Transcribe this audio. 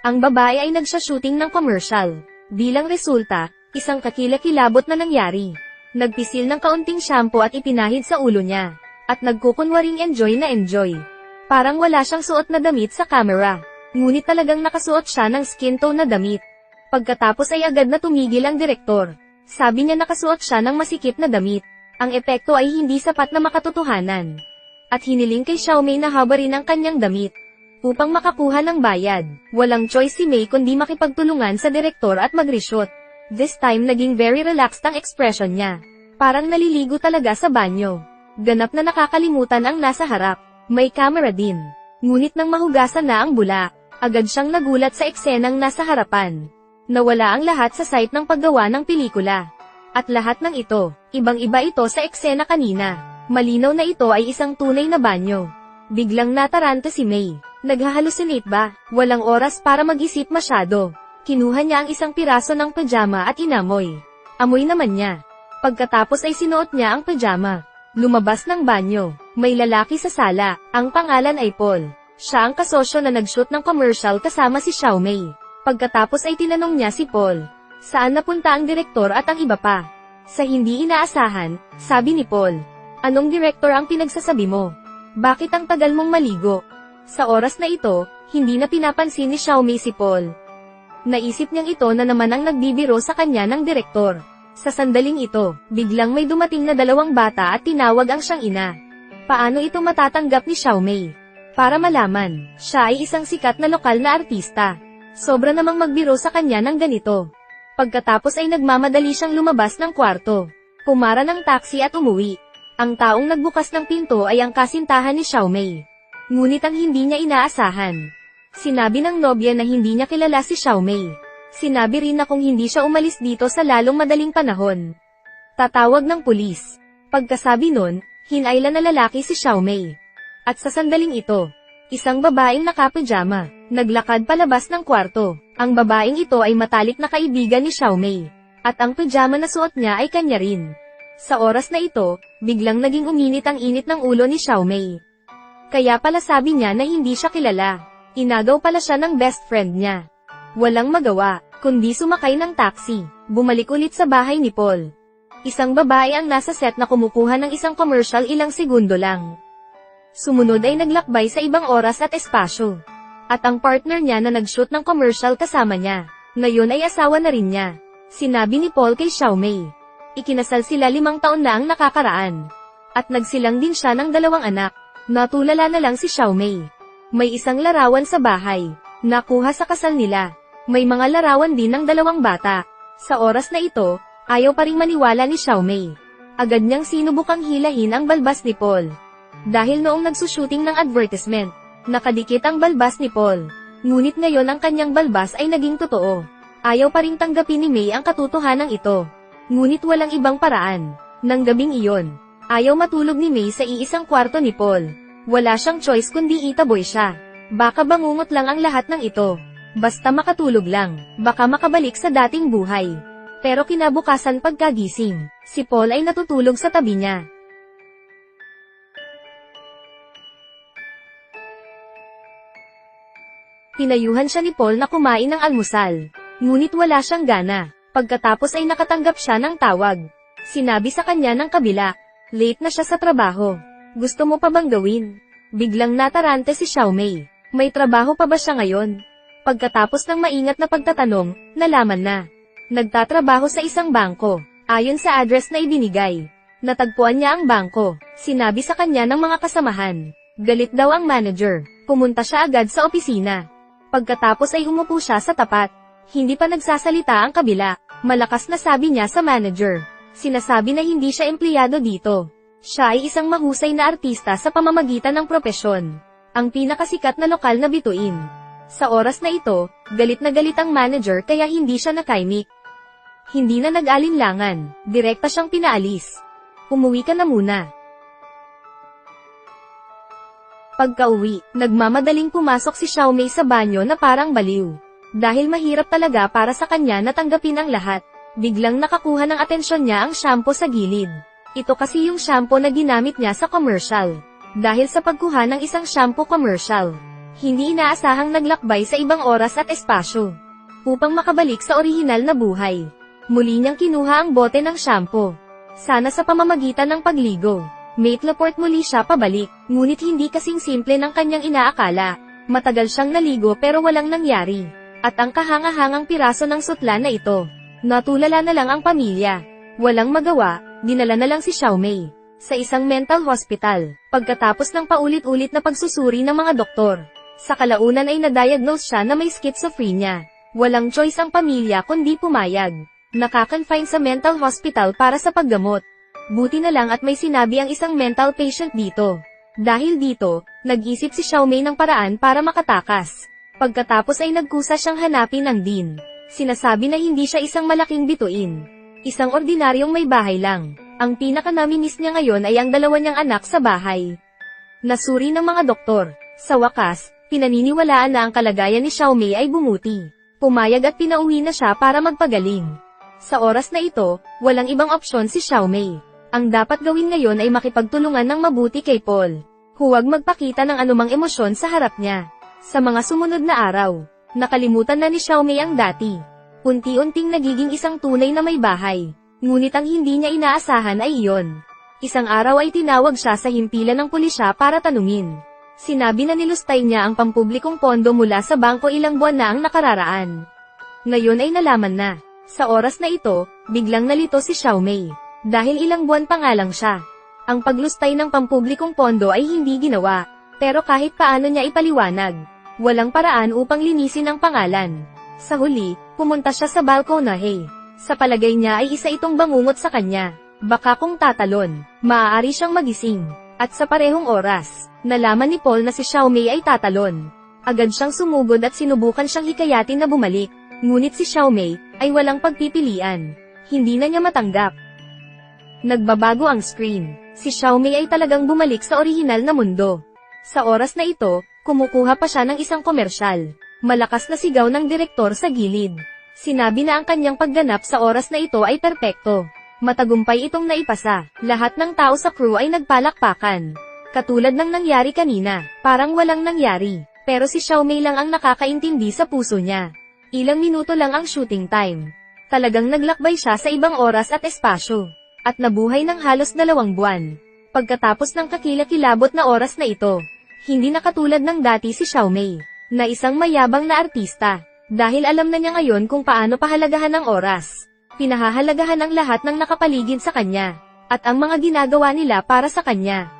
Ang babae ay nagsha-shooting ng commercial. Bilang resulta, isang kakilakilabot na nangyari. Nagpisil ng kaunting shampoo at ipinahid sa ulo niya. At nagkukunwaring enjoy na enjoy. Parang wala siyang suot na damit sa camera. Ngunit talagang nakasuot siya ng skin tone na damit. Pagkatapos ay agad na tumigil ang direktor. Sabi niya nakasuot siya ng masikip na damit. Ang epekto ay hindi sapat na makatotohanan. At hiniling kay Xiaomei na habarin ang kanyang damit. Upang makakuha ng bayad, walang choice si Mei kundi makipagtulungan sa direktor at mag-reshoot. This time naging very relaxed ang expression niya. Parang naliligo talaga sa banyo. Ganap na nakakalimutan ang nasa harap. May camera din. Ngunit nang mahugasan na ang bula, agad siyang nagulat sa eksenang nasa harapan. Nawala ang lahat sa site ng paggawa ng pelikula. At lahat ng ito, ibang-iba ito sa eksena kanina. Malinaw na ito ay isang tunay na banyo. Biglang nataranta si May. Naghahalusinate ba? Walang oras para mag-isip masyado. Kinuha niya ang isang piraso ng pajama at inamoy. Amoy naman niya. Pagkatapos ay sinuot niya ang pajama. Lumabas ng banyo. May lalaki sa sala. Ang pangalan ay Paul. Siya ang kasosyo na nag-shoot ng commercial kasama si Xiaomei. Pagkatapos ay tinanong niya si Paul. Saan napunta ang direktor at ang iba pa? Sa hindi inaasahan, sabi ni Paul. Anong direktor ang pinagsasabi mo? Bakit ang tagal mong maligo? Sa oras na ito, hindi na pinapansin ni Xiaomei si Paul. Naisip niyang ito na naman ang nagbibiro sa kanya ng direktor. Sa sandaling ito, biglang may dumating na dalawang bata at tinawag ang siyang ina. Paano ito matatanggap ni Xiaomei? Para malaman, siya ay isang sikat na lokal na artista. Sobra namang magbiro sa kanya ng ganito. Pagkatapos ay nagmamadali siyang lumabas ng kwarto. Pumara ng taxi at umuwi. Ang taong nagbukas ng pinto ay ang kasintahan ni Xiaomei. Ngunit ang hindi niya inaasahan. Sinabi ng nobya na hindi niya kilala si Xiaomei. Sinabi rin na kung hindi siya umalis dito sa lalong madaling panahon. Tatawag ng pulis. Pagkasabi nun, hinayla na lalaki si Xiaomei. At sa sandaling ito, isang babaeng nakapajama, naglakad palabas ng kwarto. Ang babaeng ito ay matalik na kaibigan ni Xiaomei. At ang pajama na suot niya ay kanya rin. Sa oras na ito, biglang naging uminit ang init ng ulo ni Xiaomei. Kaya pala sabi niya na hindi siya kilala. Inagaw pala siya ng best friend niya. Walang magawa, kundi sumakay ng taxi. Bumalik ulit sa bahay ni Paul. Isang babae ang nasa set na kumukuha ng isang commercial ilang segundo lang. Sumunod ay naglakbay sa ibang oras at espasyo. At ang partner niya na nag-shoot ng commercial kasama niya. Ngayon ay asawa na rin niya. Sinabi ni Paul kay Xiaomei. Ikinasal sila limang taon na ang nakakaraan. At nagsilang din siya ng dalawang anak. Natulala na lang si Xiaomei. May isang larawan sa bahay. Nakuha sa kasal nila. May mga larawan din ng dalawang bata. Sa oras na ito, ayaw pa ring maniwala ni Xiaomei. Agad niyang sinubukang hilahin ang balbas ni Paul. Dahil noong nagsushooting ng advertisement, nakadikit ang balbas ni Paul. Ngunit ngayon ang kanyang balbas ay naging totoo. Ayaw pa ring tanggapin ni May ang katotohanan ito. Ngunit walang ibang paraan. Nang gabing iyon, ayaw matulog ni May sa iisang kwarto ni Paul. Wala siyang choice kundi itaboy siya. Baka bangungot lang ang lahat ng ito. Basta makatulog lang, baka makabalik sa dating buhay. Pero kinabukasan pagkagising, si Paul ay natutulog sa tabi niya. Pinayuhan siya ni Paul na kumain ng almusal. Ngunit wala siyang gana. Pagkatapos ay nakatanggap siya ng tawag. Sinabi sa kanya ng kabila, late na siya sa trabaho. Gusto mo pa bang gawin? Biglang natarante si Xiaomei. May trabaho pa ba siya ngayon? Pagkatapos ng maingat na pagtatanong, nalaman na. Nagtatrabaho sa isang bangko, ayon sa address na ibinigay. Natagpuan niya ang bangko, sinabi sa kanya ng mga kasamahan. Galit daw ang manager, pumunta siya agad sa opisina. Pagkatapos ay umupo siya sa tapat. Hindi pa nagsasalita ang kabila. Malakas na sabi niya sa manager. Sinasabi na hindi siya empleyado dito. Siya ay isang mahusay na artista sa pamamagitan ng propesyon. Ang pinakasikat na lokal na bituin. Sa oras na ito, galit na galit ang manager kaya hindi siya nakaimik. Hindi na nag-alinlangan, direkta siyang pinaalis. Umuwi ka na muna. Pagka-uwi, nagmamadaling pumasok si Xiaomei sa banyo na parang baliw. Dahil mahirap talaga para sa kanya na tanggapin ang lahat. Biglang nakakuha ng atensyon niya ang shampoo sa gilid. Ito kasi yung shampoo na ginamit niya sa commercial. Dahil sa pagkuha ng isang shampoo commercial, Hindi inaasahang naglakbay sa ibang oras at espasyo. Upang makabalik sa orihinal na buhay. Muli niyang kinuha ang bote ng shampoo. Sana sa pamamagitan ng pagligo. May teleport muli siya pabalik, ngunit hindi kasing simple ng kanyang inaakala. Matagal siyang naligo pero walang nangyari. At ang kahanga-hangang piraso ng sutla na ito. Natulala na lang ang pamilya. Walang magawa, dinala na lang si Xiaomei. Sa isang mental hospital, pagkatapos ng paulit-ulit na pagsusuri ng mga doktor. Sa kalaunan ay na-diagnose siya na may schizophrenia. Walang choice ang pamilya kundi pumayag. Nakakonfine sa mental hospital para sa paggamot. Buti na lang at may sinabi ang isang mental patient dito. Dahil dito, nag-isip si Xiaomei ng paraan para makatakas. Pagkatapos ay nagkusa siyang hanapin ang Dean. Sinasabi na hindi siya isang malaking bituin. Isang ordinaryong may bahay lang. Ang pinaka-naminis niya ngayon ay ang dalawa niyang anak sa bahay. Nasuri ng mga doktor. Sa wakas, pinaniniwalaan na ang kalagayan ni Xiaomei ay bumuti. Pumayag at pinauwi na siya para magpagaling. Sa oras na ito, walang ibang opsyon si Xiaomei. Ang dapat gawin ngayon ay makipagtulungan ng mabuti kay Paul. Huwag magpakita ng anumang emosyon sa harap niya. Sa mga sumunod na araw, nakalimutan na ni Xiaomei ang dati. Unti-unting nagiging isang tunay na may bahay. Ngunit ang hindi niya inaasahan ay iyon. Isang araw ay tinawag siya sa himpilan ng pulisya para tanungin. Sinabi na nilustay niya ang pampublikong pondo mula sa bangko ilang buwan na ang nakararaan. Ngayon ay nalaman na. Sa oras na ito, biglang nalito si Xiaomei. Dahil ilang buwan pa nga lang siya. Ang paglustay ng pampublikong pondo ay hindi ginawa. Pero kahit paano niya ipaliwanag. Walang paraan upang linisin ang pangalan. Sa huli, pumunta siya sa balkonahe. Sa palagay niya ay isa itong bangungot sa kanya. Baka kung tatalon, maaari siyang magising. At sa parehong oras, nalaman ni Paul na si Xiaomei ay tatalon. Agad siyang sumugod at sinubukan siyang hikayatin na bumalik. Ngunit si Xiaomei, ay walang pagpipilian. Hindi na niya matanggap. Nagbabago ang screen. Si Xiaomei ay talagang bumalik sa orihinal na mundo. Sa oras na ito, kumukuha pa siya ng isang komersyal. Malakas na sigaw ng direktor sa gilid. Sinabi na ang kanyang pagganap sa oras na ito ay perpekto. Matagumpay itong naipasa. Lahat ng tao sa crew ay nagpalakpakan. Katulad ng nangyari kanina, parang walang nangyari. Pero si Xiaomei lang ang nakakaintindi sa puso niya. Ilang minuto lang ang shooting time. Talagang naglakbay siya sa ibang oras at espasyo. At nabuhay ng halos dalawang buwan. Pagkatapos ng kakilakilabot na oras na ito, hindi na katulad ng dati si Xiaomei, na isang mayabang na artista. Dahil alam na niya ngayon kung paano pahalagahan ang oras. Pinahahalagahan ang lahat ng nakapaligid sa kanya. At ang mga ginagawa nila para sa kanya.